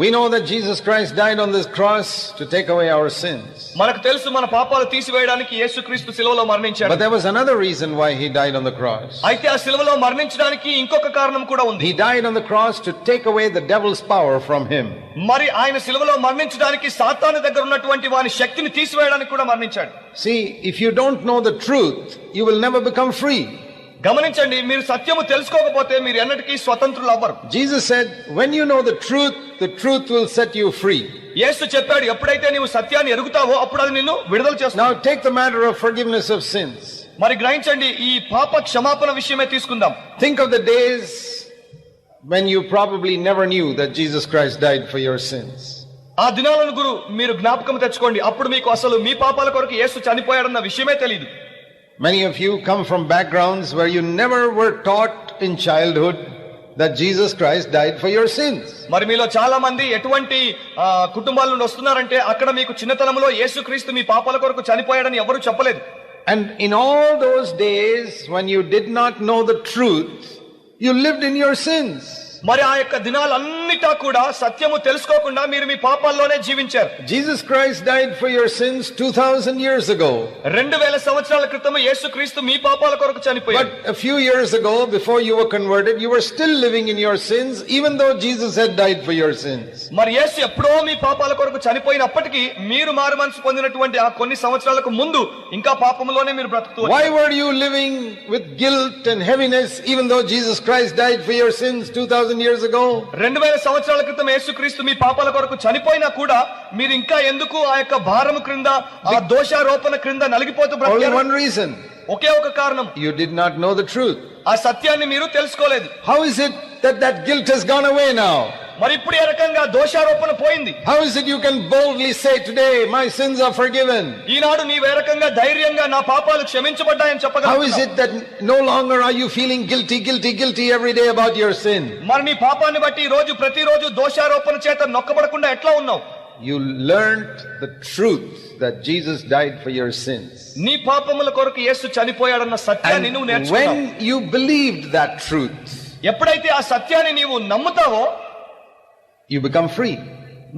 We know that Jesus Christ died on this cross to take away our sins. మనకు తెలుసు మన పాపాలు తీసివేయడానికి యేసుక్రీస్తు సిలువలో మరణించాడు But there was another reason why he died on the cross. అయితే ఆ సిలువలో మరణించడానికి ఇంకొక కారణం కూడా ఉంది He died on the cross to take away the devil's power from him. మరి ఆయన సిలువలో మరణించడానికి సాతాను దగ్గర ఉన్నటువంటి వాని శక్తిని తీసివేయడానికి కూడా మరణించాడు See, if you don't know the truth, you will never become free. గమనించండి మీరు సత్యము తెలుసుకోకపోతే మీరు ఎన్నటికీ స్వతంత్రులు అవ్వరు. Jesus said when you know the truth the truth will set you free యేసు చెప్పాడు ఎప్పుడైతే నీవు సత్యాన్ని ఎరుగుతావో అప్పుడు అది నిన్ను విడుదల చేస్తుంది. Now take the matter of forgiveness of sins మరి గ్రహించండి ఈ పాప క్షమాపణ విషయమే తీసుకుందాం. Think of the days when you probably never knew that jesus christ died for your sins. ఆ దినాలను గురు మీరు జ్ఞాపకం తెచ్చుకోండి అప్పుడు మీకు అసలు మీ పాపాల కొరకు యేసు చనిపోయాడన్న విషయమే తెలియదు Many of you come from backgrounds where you never were taught in childhood that Jesus Christ died for your sins. మరి మీలో చాలా మంది ఎటువంటి కుటుంబాల నుండి వస్తున్నారంటే అక్కడ మీకు చిన్నతనంలో యేసుక్రీస్తు మీ పాపాల కొరకు చనిపోయాడని ఎవరు చెప్పలేదు And in all those days when you did not know the truth, you lived in your sins. మరి ఆ యొక్క దినాలన్నిటా కూడా సత్యము తెలుసుకోకుండా మీరు మీ పాపాల్లోనే జీవించారు. Jesus Christ died for your sins 2000 years ago 2000 సంవత్సరాల క్రితం యేసుక్రీస్తు మీ పాపాల కొరకు చనిపోయాడు but a few years ago before you were converted you were still living in your sins even though Jesus had died for your sins మరి యేసు ఎప్పుడో మీ పాపాల కొరకు చనిపోయినప్పటికీ మీరు మారు మనసు పొందినటువంటి ఆ కొన్ని సంవత్సరాలకు ముందు ఇంకా పాపములోనే మీరు బ్రతుకుతూ why were you living with guilt and heaviness even though Jesus Christ died for your sins 2000 years ago? రెండు వేల సంవత్సరాల క్రితం యేసుక్రీస్తు మీ పాపాల కొరకు చనిపోయినా కూడా మీరు ఇంకా ఎందుకు ఆ యొక్క భారము క్రింద ఆ దోషారోపణ క్రింద నలిగిపోతూ Only బ్రతికారు one reason ఒకే ఒక కారణం you did not know the truth. ఆ సత్యాన్ని మీరు తెలుసుకోలేదు How is it that that guilt has gone away now? మరి ఇప్పుడు ఈ రకంగా దోషారోపణ పోయింది. How is it you can boldly say today my sins are forgiven ఈనాడు నీ రకంగా ధైర్యంగా నా పాపాలు క్షమించబడ్డాయని చెప్పగలవు how is it that no longer are you feeling guilty guilty guilty every day about your sin మరి నీ పాపాన్ని బట్టి రోజు ప్రతిరోజు దోషారోపణ చేత నొక్కబడకుండా ఎట్లా ఉన్నావు? You learn the truth that Jesus died for your sins నీ పాపముల కొరకు యేసు చనిపోయాడన్న సత్యాన్ని నువ్వు నేర్చుకున్నావు. When you believed that truth ఎప్పుడైతే ఆ సత్యాన్ని నీవు నమ్ముతావో you become free.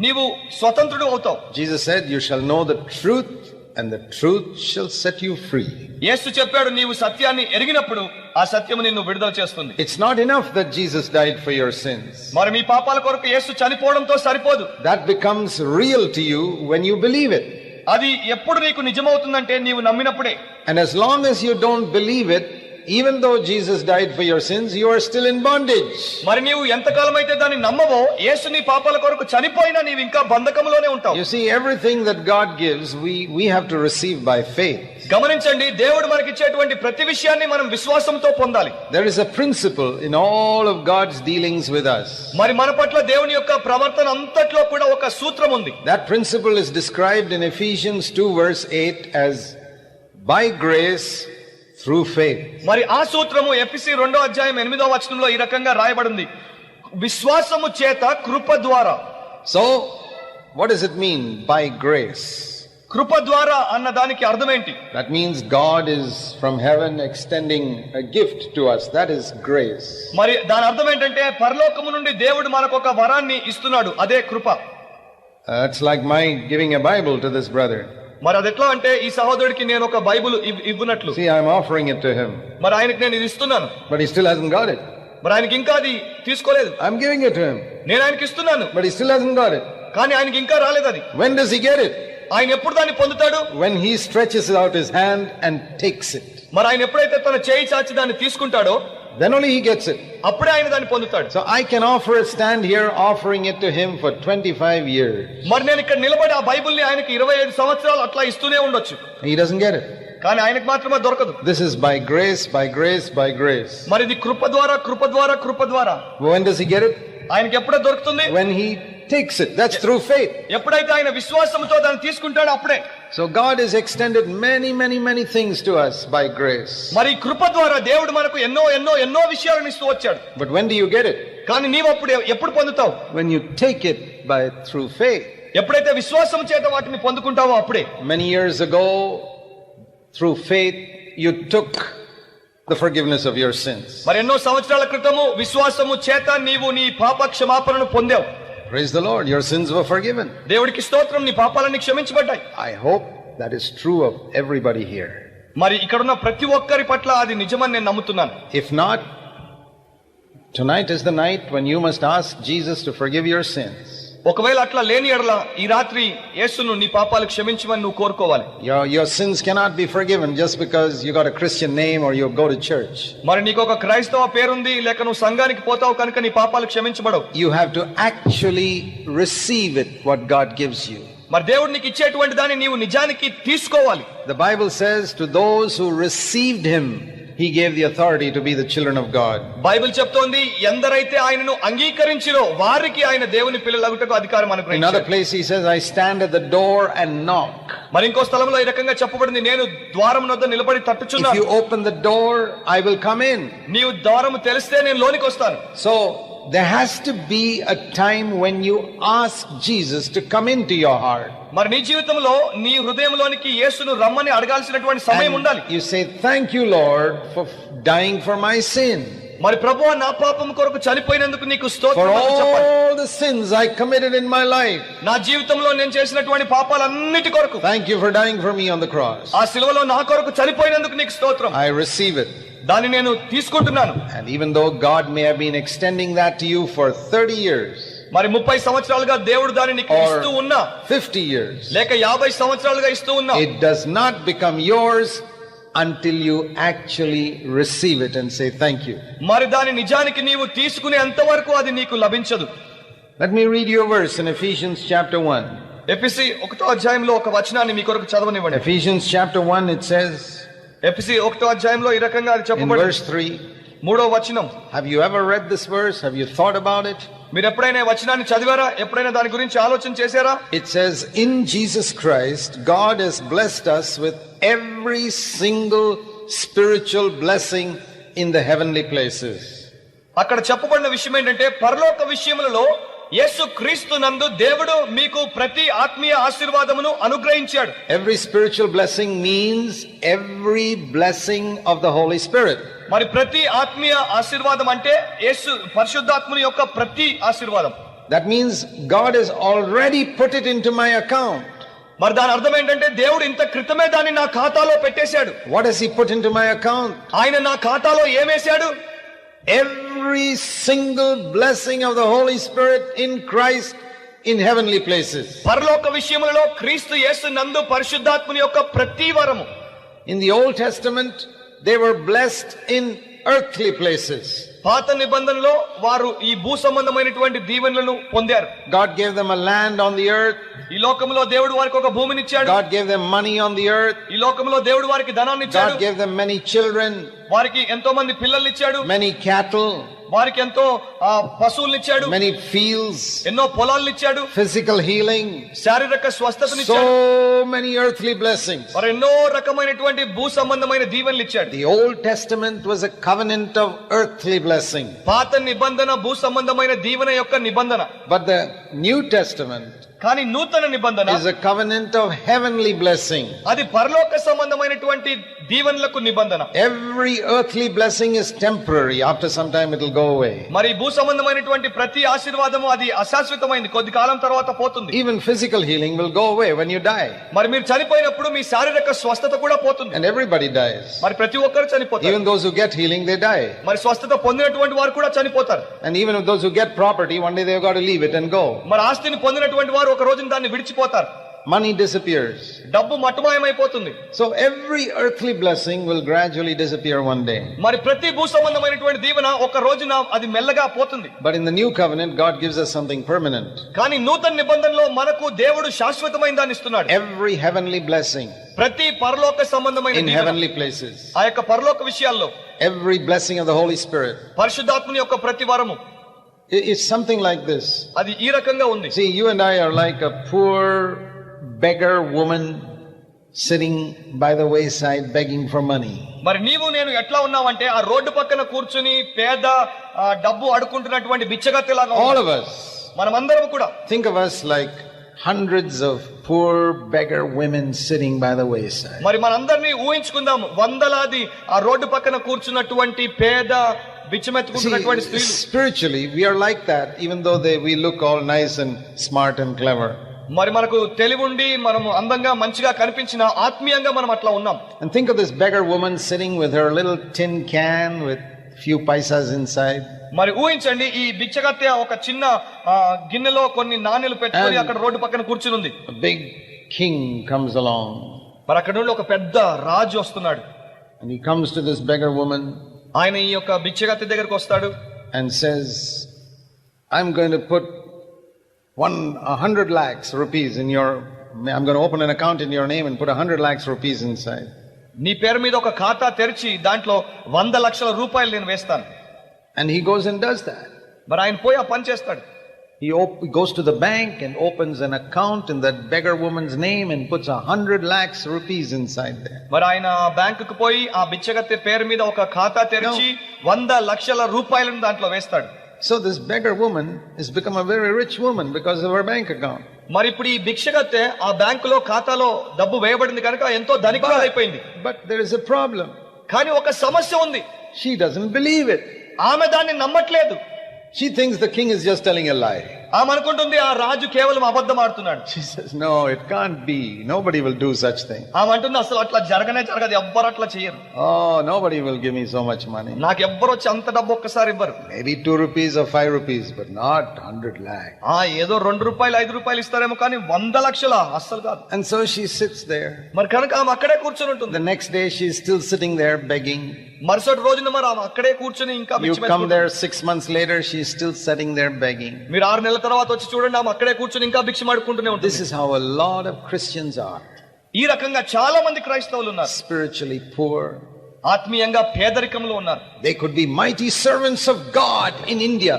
నీవు స్వతంత్రుడు అవుతావు Jesus said, You shall know the truth, and the truth shall set you free. యేసు చెప్పాడు నీవు సత్యాన్ని ఎరిగినప్పుడు ఆ సత్యము నిన్ను విడుదల చేస్తుంది It's not enough that Jesus died for your sins. మరి మీ పాపాల కొరకు యేసు చనిపోవడంతో సరిపోదు That becomes real to you when you believe it. అది ఎప్పుడు నీకు నిజమవుతుందంటే నీవు నమ్మినప్పుడే And as long as you don't believe it, even though Jesus died for your sins, you are still in bondage. మరి నీవు ఎంతకాలం అయితే దాన్ని నమ్మవో యేసు నీ పాపాల కొరకు చనిపోయినా నీవు ఇంకా బంధకంలోనే ఉంటావు You see, everything that God gives, we, we have to receive by faith. గమనించండి దేవుడు మనకిచ్చేటువంటి ప్రతి విషయాన్ని మనం విశ్వాసంతో పొందాలి There is a principle in all of God's dealings with us. మరి మన పట్ల దేవుని యొక్క ప్రవర్తన అంతట్లో కూడా ఒక సూత్రం ఉంది That principle is described in Ephesians 2, verse 8, as by grace through faith. మరి ఆ సూత్రము ఎపిసి రెండో అధ్యాయం ఎనిమిదో వచనంలో ఈ రకంగా రాయబడింది విశ్వాసము చేత కృప ద్వారా So, what does it mean by grace? కృప ద్వారా అన్న దానికి అర్థం ఏంటి That means God is from heaven extending a gift to us. That is grace. మరి దాని అర్థం ఏంటంటే పరలోకము నుండి దేవుడు మనకు ఒక వరాన్ని ఇస్తున్నాడు అదే కృప Uh, it's like my giving a Bible to this brother. మరి అది ఎట్లా అంటే ఈ సహోదరుడికి నేను ఒక బైబిల్ ఇవ్- ఇవ్వనట్లు See, offering it to him, మరి ఆయనకి నేను ఇది ఇస్తున్నాను but he still hasn't got it. మరి ఆయనకి ఇంకా అది తీసుకోలేదు I'm giving it to him, నేను ఆయనకి ఇస్తున్నాను but he still hasn't got it. కానీ ఆయనకి ఇంకా రాలేదు అది When does he get it? ఆయన ఎప్పుడు దాన్ని పొందుతాడు When he stretches out his hand and takes it. మరి ఆయన ఎప్పుడైతే తన చేయి చాచి దాన్ని తీసుకుంటాడో Then only he gets it. అప్పుడే ఆయన దాన్ని పొందుతాడు So I can offer a stand here offering it to him for 25 years. మరి నేను ఇక్కడ నిలబడి ఆ బైబిల్ని ఆయనకి ఇరవై ఐదు సంవత్సరాలు అట్లా ఇస్తూనే ఉండొచ్చు He doesn't get it. కానీ ఆయనకు మాత్రమే దొరకదు This is by grace, by grace, by grace. మరి ఇది కృప ద్వారా కృప ద్వారా కృప ద్వారా When does he get it? ఆయనకి ఎప్పుడే దొరుకుతుంది When he takes it. That's through faith. ఎప్పుడైతే ఆయన విశ్వాసంతో దాన్ని తీసుకుంటాడో అప్పుడే so God is extended many many many things to us by grace మరి కృప ద్వారా దేవుడు మనకు ఎన్నో ఎన్నో ఎన్నో విషయాలను ఇస్తూ వచ్చాడు. But when do you get it కానీ నీవు అప్పుడు ఎప్పుడు పొందుతావు? When you take it by through faith ఎప్పుడైతే విశ్వాసం చేత వాటిని పొందుకుంటావో అప్పుడే. Many years ago through faith you took the forgiveness of your sins. మరి ఎన్నో సంవత్సరాల క్రితము విశ్వాసము చేత నీవు నీ పాప క్షమాపణను పొందావు. Praise the Lord, your sins were forgiven. దేవుడికి స్తోత్రం నీ పాపాలన్నీ క్షమించబడ్డాయి I hope that is true of everybody here. మరి ఇక్కడున్న ప్రతి ఒక్కరి పట్ల అది నిజమని నేను నమ్ముతున్నాను If not, tonight is the night when you must ask Jesus to forgive your sins. ఒకవేళ అట్లా లేని ఎడల ఈ రాత్రి యేసును నీ పాపాలు క్షమించమని నువ్వు కోరుకోవాలి. Your your sins cannot be forgiven just because you got a Christian name or you go to church మరి నీకు ఒక క్రైస్తవ పేరు ఉంది లేక నువ్వు సంఘానికి పోతావు కనుక నీ పాపాలు క్షమించబడవు. You have to actually receive it what God gives you మరి దేవుడు నీకు ఇచ్చేటువంటి దాన్ని నీవు నిజానికి తీసుకోవాలి. The Bible says to those who received him he gave the authority to be the children of God Bible చెప్తోంది ఎందరైతే ఆయనను అంగీకరించిరో వారికి ఆయన దేవుని పిల్లలగుటకు అధికారం అనుగ్రహించాడు in other place he says I stand at the door and knock మరి ఇంకో స్థలంలో ఈ రకంగా చెప్పబడింది నేను ద్వారం వద్ద నిలబడి తట్టుచున్నాను. You open the door I will come in నీవు ద్వారము తెలిస్తే నేను లోనికి వస్తాను. So There has to be a time when you ask Jesus to come into your heart. మరి నీ జీవితంలో నీ హృదయంలోనికి యేసును రమ్మని అడగాల్సినటువంటి సమయం ఉండాలి. You say thank Lord for dying for my sin మరి ప్రభు నా పాపం కొరకు చనిపోయినందుకు నీకు స్తోత్రం చెప్పండి. ఇన్ మై లైఫ్ నా జీవితంలో నేను చేసినటువంటి పాపాలన్నిటి కొరకు thank you for dying for me on the ఆ సిలువలో నా కొరకు చనిపోయినందుకు నీకు స్తోత్రం. ఐ రిసీవ్ ఇట్ దాన్ని నేను తీసుకుంటున్నాను. And even though God may have been extending that to for 30 years మరి ముప్పై సంవత్సరాలుగా దేవుడు దాన్ని నీకు ఇస్తూ ఉన్నా 50 years, లేక యాభై సంవత్సరాలుగా ఇస్తూ ఉన్నా it does not become yours until you actually receive it and say thank you. మరి దాని నిజానికి నీవు తీసుకునేంత వరకు అది నీకు లభించదు Let me read you a verse in Ephesians chapter 1. ఎపిసి ఒకటో అధ్యాయంలో ఒక వచనాన్ని మీ కొరకు చదవనివ్వండి Ephesians chapter 1, it says ఎపిసి ఒకటో అధ్యాయంలో ఈ రకంగా అది in చెప్పబడి verse 3 మూడో వచనం. Have you ever read this verse have you thought about it మీరు ఎప్పుడైనా వచనాన్ని చదివారా? ఎప్పుడైనా దాని గురించి ఆలోచన చేశారా? It says in Jesus Christ God has blessed us with every single spiritual blessing in the heavenly places అక్కడ చెప్పబడిన విషయం ఏంటంటే పరలోక విషయములలో యేసు క్రీస్తు నందు దేవుడు మీకు ప్రతి ఆత్మీయ ఆశీర్వాదమును అనుగ్రహించాడు. Every spiritual blessing means every blessing of the Holy Spirit మరి ప్రతి ఆత్మీయ ఆశీర్వాదం అంటే యేసు పరిశుద్ధాత్ముని యొక్క ప్రతి ఆశీర్వాదం. That means God is already put it into my account మరి దాని అర్థం ఏంటంటే దేవుడు ఇంత క్రితమే దాన్ని నా ఖాతాలో పెట్టేశాడు. What is he put into my account ఆయన నా ఖాతాలో ఏమేశాడు? Every Every single blessing of the Holy Spirit in Christ in heavenly places. పరలోక విషయములలో క్రీస్తు యేసు నందు పరిశుద్ధాత్ముని యొక్క ప్రతి వరము In the Old Testament, they were blessed in earthly places. పాత నిబంధనలో వారు ఈ భూ సంబంధమైనటువంటి దీవెనలను పొందారు God gave them a land on the earth. ఈ లోకంలో దేవుడు వారికి ఒక భూమినిచ్చాడు God gave them money on the earth. ఈ లోకంలో దేవుడు వారికి ధనాన్ని ఇచ్చాడు God gave them many children, వారికి ఎంతో మంది పిల్లల్ని ఇచ్చాడు many cattle, వారికి ఎంతో ఆ, పశువుల్ని ఇచ్చాడు many fields, ఎన్నో పొలాలను ఇచ్చాడు physical healing, శారీరక స్వస్థతని ఇచ్చాడు so many earthly blessings. మరి ఎన్నో రకమైనటువంటి భూ సంబంధమైన దీవెనలు ఇచ్చాడు The Old Testament was a covenant of earthly blessing, పాత నిబంధన భూ సంబంధమైన దీవెన యొక్క నిబంధన but the New Testament కానీ నూతన నిబంధన is a covenant of heavenly blessing అది పరలోక సంబంధమైనటువంటి దీవెనలకు నిబంధన. Every earthly blessing is temporary after some time it will go away మరి భూ సంబంధమైనటువంటి ప్రతి ఆశీర్వాదము అది అశాశ్వతమైంది. కొద్ది కాలం తర్వాత పోతుంది. Even physical healing will go away when you die మరి మీరు చనిపోయినప్పుడు మీ శారీరక స్వస్థత కూడా పోతుంది. అండ్ ఎవ్రీబడి డైస్ మరి ప్రతి ఒక్కరు చనిపోతారు. Even those who get healing they die మరి స్వస్థత పొందినటువంటి వారు కూడా చనిపోతారు. And even those who get property one day they got to leave it and go మరి ఆస్తిని పొందినటువంటి వారు ఒక రోజున దాన్ని విడిచిపోతారు Money disappears. డబ్బు మట్టుమాయమైపోతుంది So every earthly blessing will gradually disappear one day. మరి ప్రతి భూ సంబంధమైనటువంటి దీవెన ఒక రోజున అది మెల్లగా పోతుంది But in the new covenant, God gives us something permanent. కానీ నూతన నిబంధనలో మనకు దేవుడు శాశ్వతమైన దాన్ని ఇస్తున్నాడు Every heavenly blessing ప్రతి పరలోక సంబంధమైన in దీవెన, heavenly places. ఆ యొక్క పరలోక విషయాల్లో Every blessing of the Holy Spirit. పరిశుద్ధాత్మని యొక్క ప్రతి వరము It's something like this. అది ఈ రకంగా ఉంది See, you and I are like a poor beggar woman sitting by the wayside begging for money. మరి నీవు నేను ఎట్లా ఉన్నావంటే ఆ రోడ్డు పక్కన కూర్చుని పేద డబ్బు అడుకుంటున్నటువంటి బిచ్చగత్తెలాగా All ఉన్నాం. of us. మనమందరం కూడా Think of us like hundreds of poor beggar women sitting by the wayside. మరి మనందరినీ ఊహించుకుందాం వందలాది ఆ రోడ్డు పక్కన కూర్చున్నటువంటి పేద బిచ్చమెత్తుకుంటున్నటువంటి స్త్రీలు spiritually, we are like that, even though they, we look all nice and smart and clever. మరి మనకు తెలివి ఉండి మనము అందంగా మంచిగా కనిపించిన ఆత్మీయంగా మనం అట్లా ఉన్నాం And think of this beggar woman sitting with her little tin can with few paisas inside. మరి ఊహించండి ఈ బిచ్చగత్తె ఒక చిన్న గిన్నెలో కొన్ని నాణ్యలు పెట్టుకొని అక్కడ రోడ్డు పక్కన కూర్చుని ఉంది A big king comes along మరి అక్కడ నుండి ఒక పెద్ద రాజు వస్తున్నాడు and he comes to this beggar woman ఆయన ఈ యొక్క బిచ్చగత్తె దగ్గరకు వస్తాడు and says, I'm going to put one, a hundred lakhs rupees in your, I'm going to open an account in your name and put a hundred lakhs rupees inside. నీ పేరు మీద ఒక ఖాతా తెరిచి దాంట్లో వంద లక్షల రూపాయలు నేను వేస్తాను And he goes and does that. మరి ఆయన పోయి ఆ పని చేస్తాడు He goes to the bank and opens an account in that beggar woman's name and puts a hundred lakhs rupees inside there. మరి ఆయన బ్యాంకుకు పోయి ఆ బిచ్చగత్తె పేరు మీద ఒక ఖాతా తెరిచి వంద లక్షల రూపాయలను దాంట్లో వేస్తాడు So this beggar woman has become a very rich woman because of her bank account. మరి ఇప్పుడు ఈ భిక్షగత్తె ఆ బ్యాంకులో ఖాతాలో డబ్బు వేయబడింది కనుక ఎంతో ధనికురాలు అయిపోయింది But there is a problem. కానీ ఒక సమస్య ఉంది She doesn't believe it. ఆమె దాన్ని నమ్మట్లేదు She thinks the king is just telling a lie. ఆమె అనుకుంటుంది ఆ రాజు కేవలం అబద్ధం ఆడుతున్నాడు She says, No, it can't be. Nobody will do such thing. ఆమె అంటుంది అసలు అట్లా జరగనే జరగదు ఎవ్వరు అట్లా చేయరు Oh, nobody will give me so much money. నాకు ఎవ్వరు వచ్చి అంత డబ్బు ఒక్కసారి ఇవ్వరు Maybe two rupees or five rupees, but not hundred lakh. ఆ ఏదో రెండు రూపాయలు ఐదు రూపాయలు ఇస్తారేమో కానీ వంద లక్షల అస్సలు కాదు And so she sits there. మరి కనుక ఆమె అక్కడే కూర్చొని ఉంటుంది The next day, she's still sitting there begging. మరుసటి రోజున మరి ఆమె అక్కడే కూర్చొని ఇంకా you come there 6 months later she is still sitting there begging మీరు 6 నెలల తర్వాత వచ్చి చూడండి ఆమె అక్కడే కూర్చొని ఇంకా భిక్ష మాడుకుంటూనే ఉంటుంది. This is how a lot of Christians are ఈ రకంగా చాలా మంది క్రైస్తవులు ఉన్నారు. స్పిరిచువల్లీ పూర్ ఆత్మీయంగా పేదరికంలో ఉన్నారు. They could be mighty servants of God in India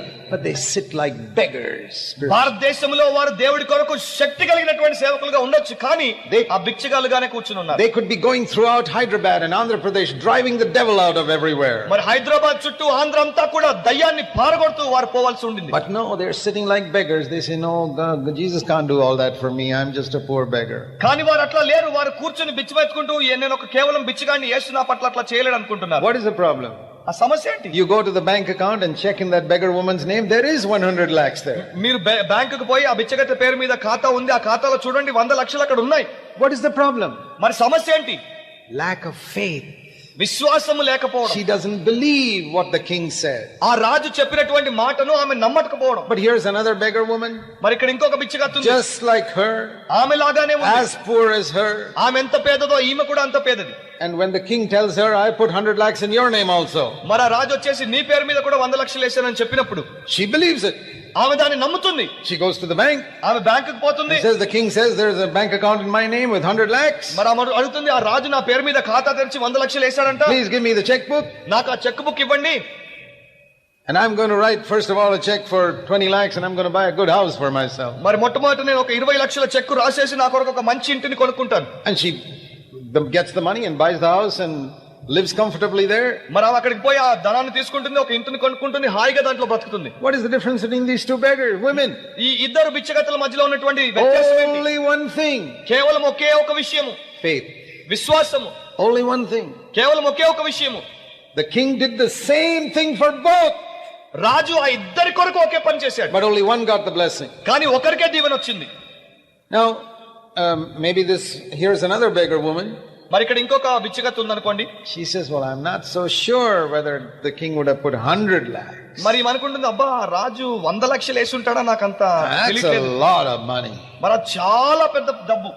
భారతదేశంలో వారు దేవుడి కొరకు శక్తి కలిగినటువంటి సేవకులుగా ఉండొచ్చు కానీ ఆ బిక్షగాలుగానే కూర్చుని ఉన్నారు. Could be going through out Hyderabad and Andhra Pradesh driving the devil out of everywhere మరి హైదరాబాద్ చుట్టూ ఆంధ్ర అంతా కూడా దయ్యాన్ని పారగొడుతూ వారు పోవాల్సి ఉంది but no they are sitting like beggars they say no Jesus can do all that for me I just a poor beggar కానీ వారు అట్లా లేరు. వారు కూర్చుని కూర్చొని పెట్టుకుంటూ నేను ఒక కేవలం బిచ్చగాన్ని యేసు పట్ల అట్లా చేయలేడు అనుకుంటున్నారు వాట్ ఇస్ ద ప్రాబ్లం ఆ సమస్య ఏంటి? You go to the bank account and check in that beggar woman's name there is 100 lakhs there మీరు బ్యాంక్కు పోయి ఆ బిచ్చగత్తె పేరు మీద ఖాతా ఉంది ఆ ఖాతాలో చూడండి 100 లక్షలు అక్కడ ఉన్నాయి. వాట్ ఇస్ ద ప్రాబ్లం మరి సమస్య ఏంటి? లాక్ ఆఫ్ ఫేత్ విశ్వాసము లేకపోవడం She doesn't believe what the king said. ఆ రాజు చెప్పినటువంటి మాటను ఆమె నమ్మకపోవడం But here's another beggar woman, మరి ఇక్కడ ఇంకొక బిచ్చగత్తు ఉంది. just like her, ఆమె లాగానే ఉంది as poor as her. ఆమె ఎంత పేదదో ఈమె కూడా అంత పేదది And when the king tells her, I put 100 lakhs in your name also, మరి రాజు వచ్చేసి నీ పేరు మీద కూడా వంద లక్షలు వేసానని చెప్పినప్పుడు she believes it. ఆమె దాన్ని నమ్ముతుంది She goes to the bank. ఆమె బ్యాంకుకు పోతుంది Says the king says there's a bank account in my name with 100 lakhs. మరి ఆమె అడుగుతుంది ఆ రాజు నా పేరు మీద ఖాతా తెరిచి వంద లక్షలు వేశాడంట Please give me the checkbook. నాకు ఆ చెక్ బుక్ ఇవ్వండి And I'm going to write, first of all, a check for 20 lakhs and I'm going to buy a good house for myself. మరి మొట్టమొదటి నేను ఒక ఇరవై లక్షల చెక్ రాసేసి నా కొరకు ఒక మంచి ఇంటిని కొనుక్కుంటాను And she gets the money and buys the house and lives comfortably there. మరి ఆమె అక్కడికి పోయి ఆ ధనాన్ని తీసుకుంటుంది ఒక ఇంటిని కొనుక్కుంటుంది హాయిగా దాంట్లో బ్రతుకుతుంది What is the difference between these two beggars, women? ఈ ఇద్దరు బిచ్చగత్తల మధ్యలో ఉన్నటువంటి వ్యత్యాసం ఏంటి Only one thing కేవలం ఒకే ఒక విషయము faith. విశ్వాసము Only one thing. కేవలం ఒకే ఒక విషయము The king did the same thing for both, రాజు ఆ ఇద్దరి కొరకు ఒకే పని చేశాడు but only one got the blessing. కానీ ఒకరికే దీవెన వచ్చింది Now, um, maybe this, here's another beggar woman. మరి ఇక్కడ ఇంకొక బిచ్చగత్తు ఉంది అనుకోండి she so sure whether the king would put 100 lakhs మరి మనకుంటుంది అబ్బా రాజు వంద లక్షలు వేసుంటాడా? నాకు అంత మరి చాలా పెద్ద డబ్బు.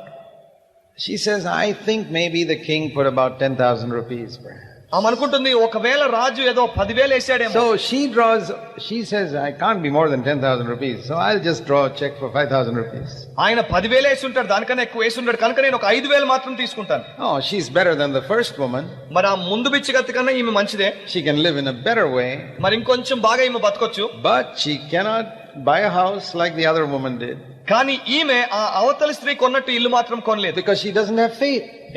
She says I think maybe the king put about 10000 rupees ఆమె అనుకుంటుంది ఒకవేళ రాజు ఏదో పదివేలు వేసాడేమో. So she draws she says I can't be more then ten thousand rupees so I just draw cheque for five thousand rupees ఆయన పదివేలు వేసి ఉంటాడు దానికన్నా ఎక్కువ వేసి ఉంటాడు కనుక నేను ఒక ఐదు వేలు మాత్రం తీసుకుంటాను. She's better then the first woman మరి ఆ ముందు పిచ్చి గత కన్నా ఈమె మంచిదే. She can live in better way మరి ఇంకొంచెం బాగా ఈమె బతకొచ్చు. But she cannot buy house like the other woman did కానీ ఈమె ఆ అవతల స్త్రీ కొన్నట్టు ఇల్లు మాత్రం కొనలేదు. బికాస్ షీ డజంట్ హావ్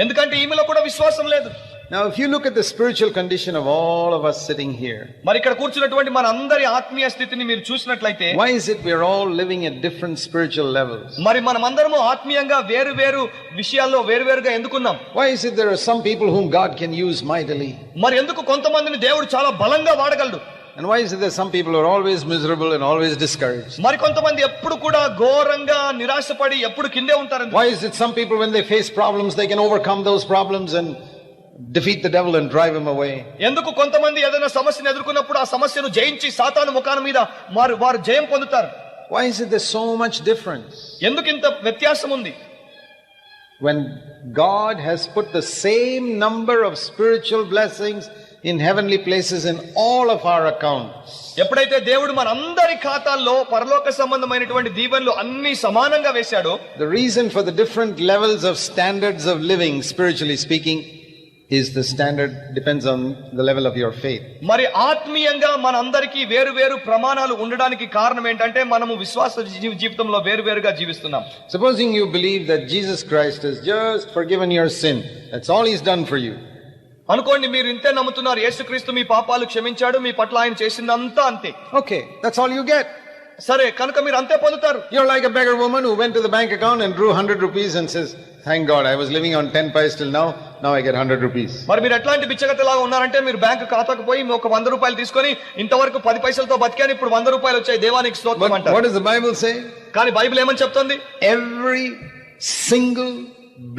ఎందుకంటే ఈమెలో కూడా విశ్వాసం లేదు. Now, if you look at the spiritual condition of all of us sitting here, మరి ఇక్కడ కూర్చున్నటువంటి మన అందరి ఆత్మీయ స్థితిని మీరు చూసినట్లయితే why is it we're all living at different spiritual levels? మరి మనమందరము ఆత్మీయంగా వేరు వేరు విషయాల్లో వేరు వేరుగా ఎందుకున్నాం Why is it there are some people whom God can use mightily? మరి ఎందుకు కొంతమందిని దేవుడు చాలా బలంగా వాడగలడు And why is it that some people are always miserable and always discouraged? మరి కొంతమంది ఎప్పుడు కూడా ఘోరంగా నిరాశపడి ఎప్పుడు కిందే ఉంటారు Why is it some people, when they face problems, they can overcome those problems and defeat the devil and drive him away? ఎందుకు కొంతమంది ఏదైనా సమస్యను ఎదుర్కొన్నప్పుడు ఆ సమస్యను జయించి సాతాను ముఖాన మీద వారు వారు జయం పొందుతారు Why is it there's so much difference? ఎందుకు ఇంత వ్యత్యాసం ఉంది When God has put the same number of spiritual blessings in heavenly places in all of our accounts. ఎప్పుడైతే దేవుడు మనందరి ఖాతాల్లో పరలోక సంబంధమైనటువంటి దీవెనలు అన్ని సమానంగా వేశాడో The reason for the different levels of standards of living, spiritually speaking, is the standard depends on the level of your faith. మరి ఆత్మీయంగా మనందరికీ వేరు వేరు ప్రమాణాలు ఉండడానికి కారణం ఏంటంటే మనము విశ్వాస జీవితంలో వేరు వేరుగా జీవిస్తున్నాం Supposing you believe that Jesus Christ has just forgiven your sin, that's all he's done for you. అనుకోండి మీరు ఇంతే నమ్ముతున్నారు యేసుక్రీస్తు మీ పాపాలు క్షమించాడు మీ పట్ల ఆయన చేసిందంతా అంతే Okay, that's all you get. సరే కనుక మీరు అంతే పొందుతారు. You like a beggar woman who went to the bank account and drew 100 rupees and says thank God I was living on 10 paise till now now I get 100 rupees మరి మీరు ఎట్లాంటి బిచ్చగత లాగా ఉన్నారంటే మీరు బ్యాంక్ ఖాతాకు పోయి ఒక 100 రూపాయలు తీసుకొని ఇంతవరకు 10 పైసలతో బతికాని ఇప్పుడు 100 రూపాయలు వచ్చాయి దేవానికి స్తోత్రం అంటారు. What is the Bible say కానీ బైబిల్ ఏమని చెప్తుంది? Every single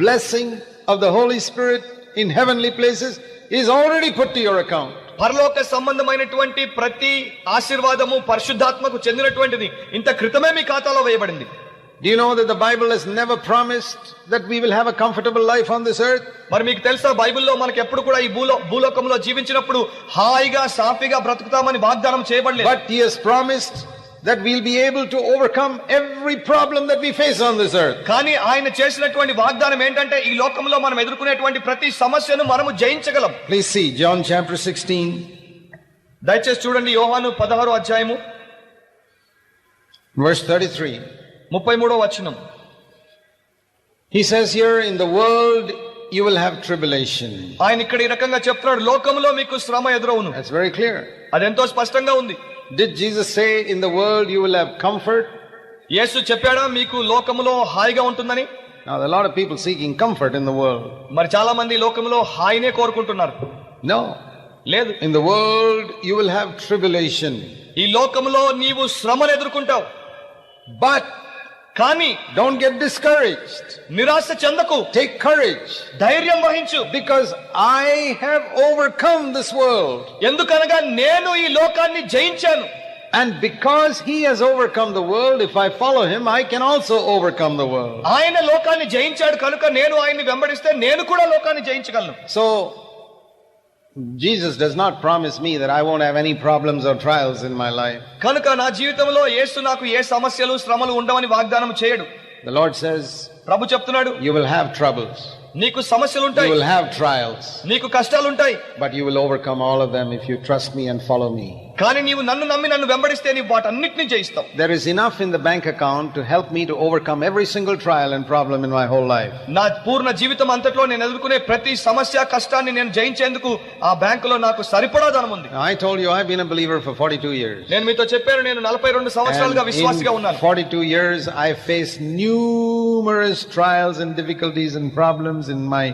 blessing of the Holy Spirit in heavenly places is already put to your account పరలోక సంబంధమైనటువంటి ప్రతి ఆశీర్వాదము పరిశుద్ధాత్మకు చెందినటువంటిది. ఇంత క్రితమే మీ ఖాతాలో వేయబడింది. Do you know that the Bible has never promised that we will have a comfortable life on this earth? మరి మీకు తెలుసా బైబిల్లో మనకి ఎప్పుడు కూడా ఈ భూలో భూలోకంలో జీవించినప్పుడు హాయిగా సాఫీగా బ్రతుకుతామని వాగ్దానం చేయబడలేదు. But He has promised that we'll be able to overcome every problem that we face on this earth. కానీ ఆయన చేసినటువంటి వాగ్దానం ఏంటంటే ఈ లోకంలో మనం ఎదుర్కొనేటువంటి ప్రతి సమస్యను మనము జయించగలం Please see John chapter 16, దయచేసి చూడండి యోహాను పదహారు అధ్యాయము verse 33. ముప్పై మూడో వచనం He says here, In the world you will have tribulation. ఆయన ఇక్కడ ఈ రకంగా చెప్తున్నాడు లోకంలో మీకు శ్రమ ఎదురవును That's very clear. అదెంతో స్పష్టంగా ఉంది Did Jesus say, In the world you will have comfort? యేసు చెప్పాడా మీకు లోకములో హాయిగా ఉంటుందని Now, there are a lot of people seeking comfort in the world. మరి చాలా మంది లోకంలో హాయినే కోరుకుంటున్నారు No. లేదు In the world you will have tribulation. ఈ లోకంలో నీవు శ్రమను ఎదుర్కొంటావు But కానీ don't get discouraged. నిరాశ చెందకు Take courage. ధైర్యం వహించు Because I have overcome this world. ఎందుకనగా నేను ఈ లోకాన్ని జయించాను And because he has overcome the world, if I follow him, I can also overcome the world. ఆయన లోకాన్ని జయించాడు కనుక నేను ఆయన్ని వెంబడిస్తే నేను కూడా లోకాన్ని జయించగలను So, Jesus does not promise me that I won't have any problems or trials in my life. కనుక నా జీవితంలో యేసు నాకు ఏ సమస్యలు శ్రమలు ఉండవని వాగ్దానం చేయడు The Lord says, ప్రభు చెప్తున్నాడు You will have troubles, నీకు సమస్యలు you ఉంటాయి will have trials, నీకు కష్టాలు ఉంటాయి but you will overcome all of them if you trust me and follow me. కానీ నీవు నన్ను నమ్మి నన్ను వెంబడిస్తే నీ వాటన్నిటిని జయిస్తావు. There is enough in the bank account to help me to overcome every single trial and problem in my whole life నా పూర్ణ జీవితం అంతట్లో నేను ఎదుర్కొనే ప్రతి సమస్య కష్టాన్ని నేను జయించేందుకు ఆ బ్యాంకులో నాకు సరిపడా ధనం ఉంది. I told you I have been a believer for 42 years నేను మీతో చెప్పాను నేను 42 సంవత్సరాలుగా విశ్వాసిగా ఉన్నాను. 42 years I face numerous trials and difficulties and problems in my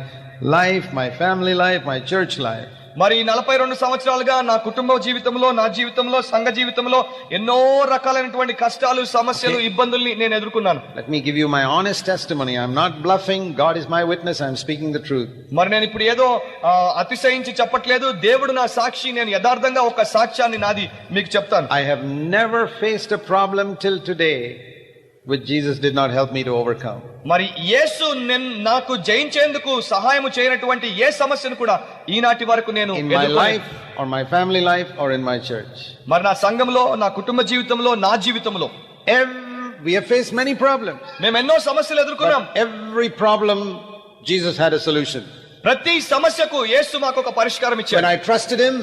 life my family life my church life మరి నలభై రెండు సంవత్సరాలుగా నా కుటుంబ జీవితంలో నా జీవితంలో సంఘ జీవితంలో ఎన్నో రకాలైనటువంటి కష్టాలు సమస్యలు ఇబ్బందుల్ని నేను ఎదుర్కొన్నాను Let me give you my honest testimony. I'm not bluffing. God is my witness. I'm speaking the truth. మరి నేను ఇప్పుడు ఏదో అతిశయించి చెప్పట్లేదు దేవుడు నా సాక్షి నేను యథార్థంగా ఒక సాక్ష్యాన్ని నాది మీకు చెప్తాను I have never faced a problem till today which Jesus did not help me to overcome. మరి యేసు నాకు జయించేందుకు సహాయం చేయనటువంటి ఏ సమస్యను కూడా ఈనాటి వరకు నేను In my ఎదుర్కోలేదు. life, or my family life, or in my church. మరి నా సంఘంలో నా కుటుంబ జీవితంలో నా జీవితంలో we have faced many problems. మేము ఎన్నో సమస్యలు ఎదుర్కొన్నాం every problem, Jesus had a solution. ప్రతి సమస్యకు యేసు మాకు ఒక పరిష్కారం When ఇచ్చాడు I trusted Him,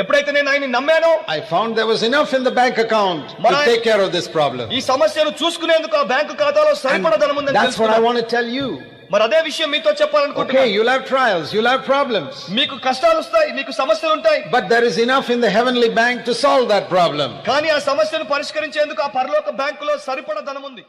ఎప్పుడైతే నేను ఆయన నమ్మానో I found there was enough in the bank account to take care of this problem ఈ సమస్యను చూసుకునేందుకు ఆ బ్యాంక్ ఖాతాలో సరిపడ ధనం ఉందని that's what I want to tell you మరి అదే విషయం మీతో చెప్పాలనుకుంటున్నా okay you have trials you have problems మీకు కష్టాలు వస్తాయి మీకు సమస్యలు ఉంటాయి. But there is enough in the heavenly bank to solve that problem కానీ ఆ సమస్యను పరిష్కరించేందుకు ఆ పరలోక బ్యాంకులో సరిపడ ధనం ఉంది